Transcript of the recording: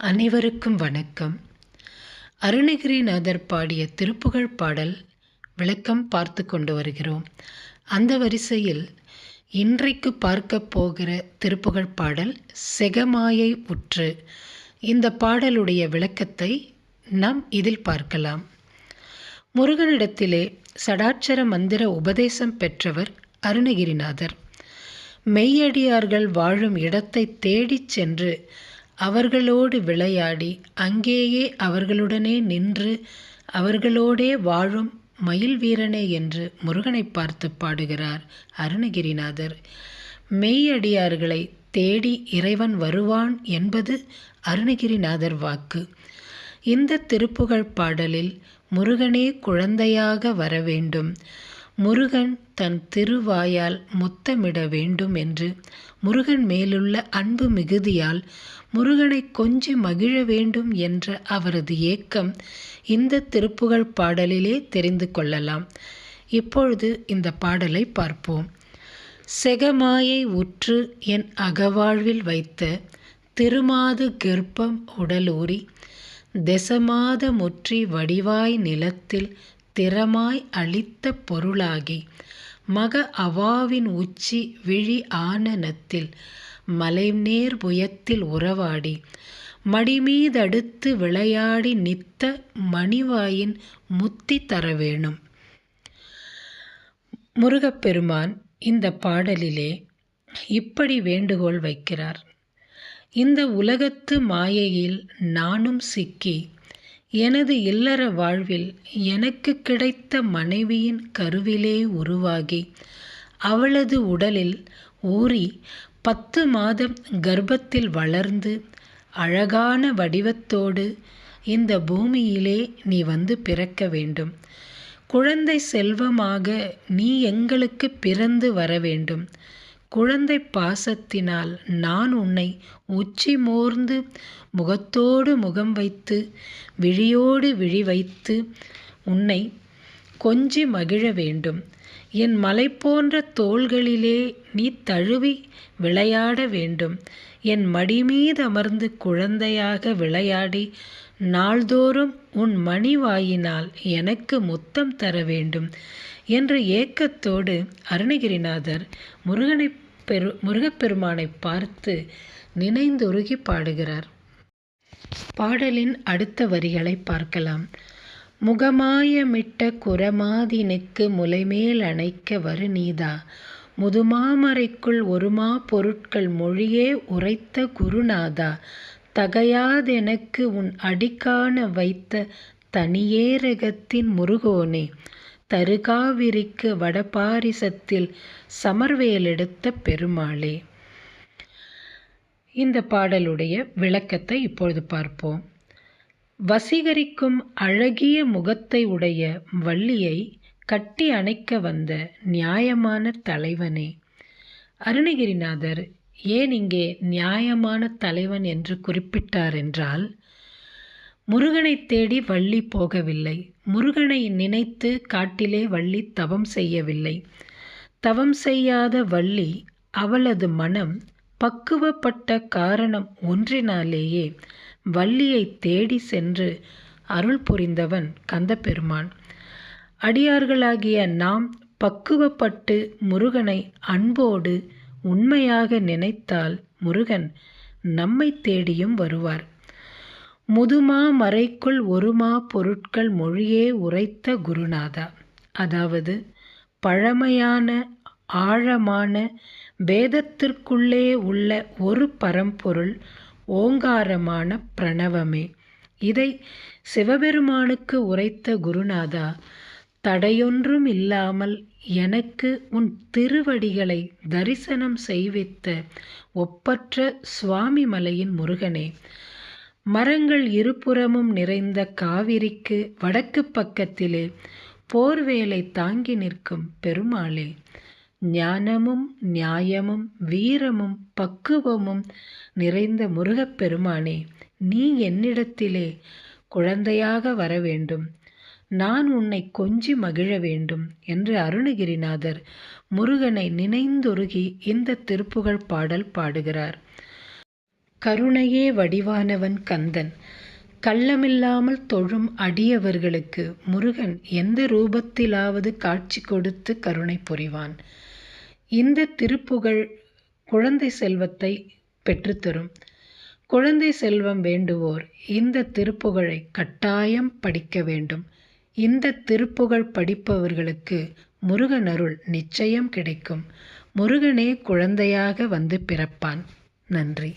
அனைவருக்கும் வணக்கம். அருணகிரிநாதர் பாடிய திருப்புகழ் பாடல் விளக்கம் பார்த்து கொண்டு வருகிறோம். அந்த வரிசையில் இன்றைக்கு பார்க்க போகிற திருப்புகழ் பாடல் செகமாயை உற்று. இந்த பாடலுடைய விளக்கத்தை நாம் இதில் பார்க்கலாம். முருகனிடத்திலே சடாட்சர மந்திர உபதேசம் பெற்றவர் அருணகிரிநாதர். மெய்யடியார்கள் வாழும் இடத்தை தேடிச் சென்று அவர்களோடு விளையாடி அங்கேயே அவர்களுடனே நின்று அவர்களோடே வாழும் மயில் வீரனே என்று முருகனை பார்த்து பாடுகிறார் அருணகிரிநாதர். மெய்யடியார்களை தேடி இறைவன் வருவான் என்பது அருணகிரிநாதர் வாக்கு. இந்த திருப்புகழ் பாடலில் முருகனே குழந்தையாக வர வேண்டும் முருகன் தன் திருவாயால் முத்தமிட வேண்டும் என்று முருகன் மேலுள்ள அன்பு மிகுதியால் முருகனை கொஞ்சி மகிழ வேண்டும் என்ற அவரது ஏக்கம் இந்த திருப்புகழ் பாடலிலே தெரிந்து கொள்ளலாம். இப்பொழுது இந்த பாடலை பார்ப்போம். செகமாயை உற்று என் அகவாழ்வில் வைத்த திருமாது கர்ப்பம் உடலூறி தெசமாத முற்றி வடிவாய் நிலத்தில் திறமாய் அளித்த பொருளாகி மக அவாவின் உச்சி விழி ஆனனத்தில் மலைநேர் புயத்தில் உறவாடி மடிமீதடுத்து விளையாடி நித்த மணிவாயின் முத்தி தர வேணும் முருகப்பெருமான் இந்த பாடலிலே இப்படி வேண்டுகோள் வைக்கிறார். இந்த உலகத்து மாயையில் நானும் சிக்கி எனது இல்லற வாழ்வில் எனக்கு கிடைத்த மனைவியின் கருவிலே உருவாகி அவளது உடலில் ஊறி பத்து மாதம் கர்ப்பத்தில் வளர்ந்து அழகான வடிவத்தோடு இந்த பூமியிலே நீ வந்து பிறக்க வேண்டும். குழந்தை செல்வமாக நீ எங்களுக்கு பிறந்து வர வேண்டும். குழந்தை பாசத்தினால் நான் உன்னை உச்சி மோர்ந்து முகத்தோடு முகம் வைத்து விழியோடு விழி வைத்து உன்னை கொஞ்சி மகிழ வேண்டும். என் மலை போன்ற தோள்களிலே நீ தழுவி விளையாட வேண்டும். என் மடிமீது அமர்ந்து குழந்தையாக விளையாடி நாள்தோறும் உன் மணிவாயினால் எனக்கு முத்தம் தர வேண்டும். என்ற ஏக்கத்தோடு அருணகிரிநாதர் முருகனை பெரு முருகப்பெருமானை பார்த்து நினைந்துருகி பாடுகிறார். பாடலின் அடுத்த வரிகளை பார்க்கலாம். முகமாயமிட்ட குரமாதினுக்கு முலைமேல் அணைக்க வரு நீதா. முதுமாமரைக்குள் ஒருமா பொருட்கள் மொழியே உரைத்த குருநாதா. தகையாதெனக்கு உன் அடிக்காண வைத்த தனியேரகத்தின் முருகோனே. தருகாவிரிக்கு வடபாரிசத்தில் சமர்வேலெடுத்த பெருமாளே. இந்த பாடலுடைய விளக்கத்தை இப்பொழுது பார்ப்போம். வசீகரிக்கும் அழகிய முகத்தை உடைய வள்ளியை கட்டி அணைக்க வந்த நியாயமான தலைவனே. அருணகிரிநாதர் ஏன் இங்கே நியாயமான தலைவன் என்று குறிப்பிட்டார் என்றால் முருகனை தேடி வள்ளி போகவில்லை. முருகனை நினைத்து காட்டிலே வள்ளி தவம் செய்யவில்லை. தவம் செய்யாத வள்ளி அவளது மனம் பக்குவப்பட்ட காரணம் ஒன்றினாலேயே வள்ளியை தேடி சென்று அருள் புரிந்தவன் கந்தபெருமான் அடியார்களாகிய நாம் பக்குவப்பட்டு முருகனை அன்போடு உண்மையாக நினைத்தால் முருகன் நம்மை தேடியும் வருவார். முதுமா மறைக்குள் ஒருமா பொருட்கள் மொழியே உரைத்த குருநாதா. அதாவது பழமையான ஆழமான வேதத்திற்குள்ளே உள்ள ஒரு பரம்பொருள் ஓங்காரமான பிரணவமே. இதை சிவபெருமானுக்கு உரைத்த குருநாதா தடையொன்றும் இல்லாமல் எனக்கு உன் திருவடிகளை தரிசனம் செய்வித்த ஒப்பற்ற சுவாமி மலையின் முருகனே மரங்கள் இருபுறமும் நிறைந்த காவிரிக்கு வடக்கு பக்கத்திலே போர்வேலை தாங்கி நிற்கும் பெருமாளே. ஞானமும் நியாயமும் வீரமும் பக்குவமும் நிறைந்த முருகப்பெருமானே நீ என்னிடத்திலே குழந்தையாக வர வேண்டும் நான் உன்னை கொஞ்சி மகிழ வேண்டும் என்று அருணகிரிநாதர் முருகனை நினைந்துருகி இந்த திருப்புகழ் பாடல் பாடுகிறார். கருணையே வடிவானவன் கந்தன். கள்ளமில்லாமல் தொழும் அடியவர்களுக்கு முருகன் எந்த ரூபத்திலாவது காட்சி கொடுத்து கருணை புரிவான். இந்த திருப்புகழ் குழந்தை செல்வத்தை பெற்றுத்தரும். குழந்தை செல்வம் வேண்டுவோர் இந்த திருப்புகழை கட்டாயம் படிக்க வேண்டும். இந்த திருப்புகழ் படிப்பவர்களுக்கு முருகன் அருள் நிச்சயம் கிடைக்கும். முருகனே குழந்தையாக வந்து பிறப்பான். நன்றி.